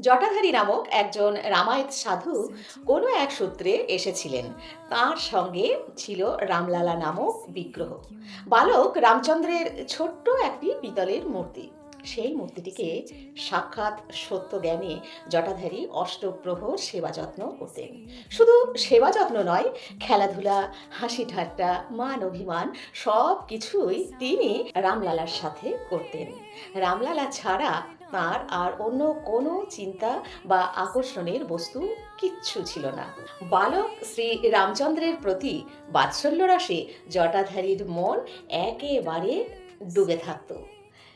জটাধারী নামক একজন রামায়ত সাধু কোনো এক সূত্রে এসেছিলেন। তার সঙ্গে ছিল রামলালা নামক বিগ্রহ। বালক রামচন্দ্রের ছোট্ট একটি পিতলের মূর্তি। সেই মূর্তিটিকে সাক্ষাৎ সত্য জ্ঞানে জটাধারী অষ্টপ্রহর সেবা যত্ন করতেন। শুধু সেবা যত্ন নয়, খেলাধুলা, হাসি ঠাট্টা, মান অভিমান সব কিছুই তিনি রামলালার সাথে করতেন। রামলালা ছাড়া তার আর অন্য কোনো চিন্তা বা আকর্ষণের বস্তু কিচ্ছু ছিল না। বালক শ্রী রামচন্দ্রের প্রতি বাৎসল্য রসে জটাধারীর মন একেবারে ডুবে থাকত।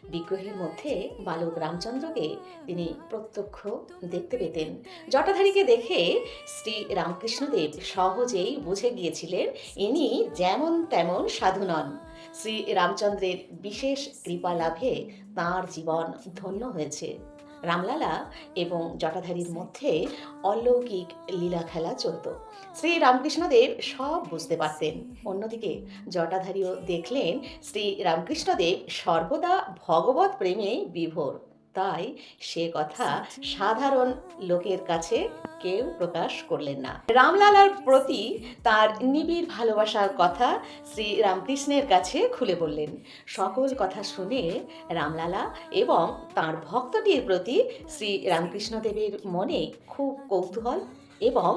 বিগ্রহের মধ্যে বালক রামচন্দ্রকে তিনি প্রত্যক্ষ দেখতে পেতেন। জটাধারীকে দেখে শ্রী রামকৃষ্ণদেব সহজেই বুঝে গিয়েছিলেন, ইনি যেমন তেমন সাধু নন। শ্রী রামচন্দ্রের বিশেষ কৃপা লাভে তাঁর জীবন ধন্য হয়েছে। রামলালা এবং জটাধারীর মধ্যে অলৌকিক লীলা খেলা চলত। শ্রী রামকৃষ্ণদেব সব বুঝতে পারতেন। অন্যদিকে জটাধারীও দেখলেন শ্রী রামকৃষ্ণদেব সর্বদা ভগবত প্রেমে বিভোর। তাই সে কথা সাধারণ লোকের কাছে কেউ প্রকাশ করলেন না। রামলালার প্রতি তার নিবিড় ভালোবাসার কথা শ্রী রামকৃষ্ণের কাছে খুলে বললেন। সকল কথা শুনে রামলালা এবং তার ভক্তটির প্রতি শ্রী রামকৃষ্ণদেবের মনে খুব কৌতূহল এবং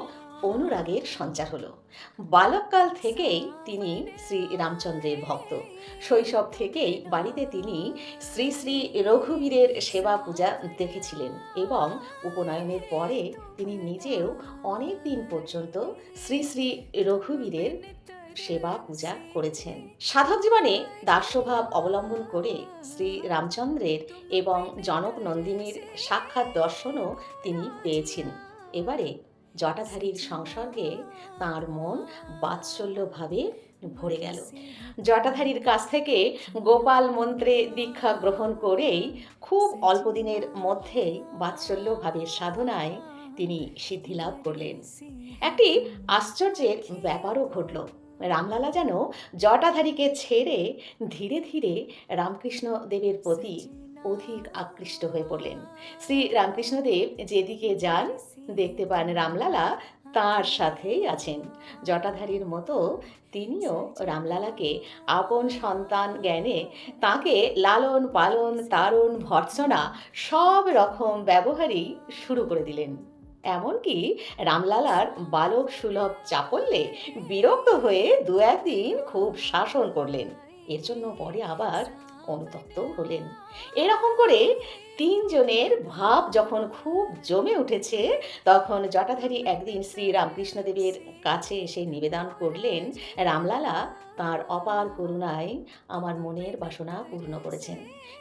অনুরাগের সঞ্চার হলো। বালককাল থেকেই তিনি শ্রী রামচন্দ্রের ভক্ত। শৈশব থেকেই বাড়িতে তিনি শ্রী শ্রী রঘুবীরের সেবা পূজা দেখেছিলেন এবং উপনয়নের পরে তিনি নিজেও অনেক দিন পর্যন্ত শ্রী শ্রী রঘুবীরের সেবা পূজা করেছেন। সাধক জীবনে দাস্যভাব অবলম্বন করে শ্রী রামচন্দ্রের এবং জনক নন্দিনীর সাক্ষাৎ দর্শনও তিনি পেয়েছেন। এবারে জটাধারীর সংসর্গে তার মন বাৎসল্যভাবে ভরে গেল। জটাধারীর কাছ থেকে গোপাল মন্ত্রে দীক্ষা গ্রহণ করেই খুব অল্প দিনের মধ্যেই বাৎসল্যভাবে সাধনায় তিনি সিদ্ধি লাভ করলেন। একটি আশ্চর্যের ব্যাপারও ঘটল। রামলালা যেন জটাধারীকে ছেড়ে ধীরে ধীরে রামকৃষ্ণ দেবের প্রতি অধিক আকৃষ্ট হয়ে পড়লেন। শ্রী রামকৃষ্ণদেব যেদিকে যান, দেখতে পান রামলালা তার সাথেই আছেন। জটাধারীর মতো তিনিও রামলালাকে আপন সন্তান জ্ঞানে তাকে লালন পালন, তারণ ভর্সনা সব রকম ব্যবহারই শুরু করে দিলেন। এমনকি রামলালার বালক সুলভ চাপল্যে বিরক্ত হয়ে দু একদিন খুব শাসন করলেন। এর জন্য পরে আবার অনুতপ্ত হলেন। এরকম করে তিনজনের ভাব যখন খুব জমে উঠেছে, তখন জটাধারী একদিন শ্রী রামকৃষ্ণদেবের কাছে এসে নিবেদন করলেন, রামলালা, তার অপার করুণায় আমার মনের বাসনা পূর্ণ করেছেন।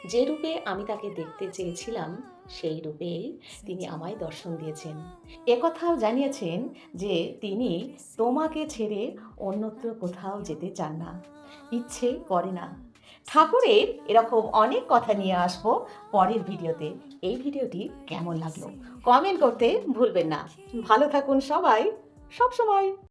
যে রূপে আমি তাকে দেখতে চেয়েছিলাম, সেই রূপেই তিনি আমায় দর্শন দিয়েছেন। একথাও জানিয়েছেন যে তিনি তোমাকে ছেড়ে অন্যত্র কোথাও যেতে চান না। ইচ্ছে করে না। ঠাকুরের এরকম অনেক কথা নিয়ে আসব পরের ভিডিওতে। এই ভিডিওটি কেমন লাগল? কমেন্ট করতে ভুলবেন না। ভালো থাকুন সবাই। সব সময়।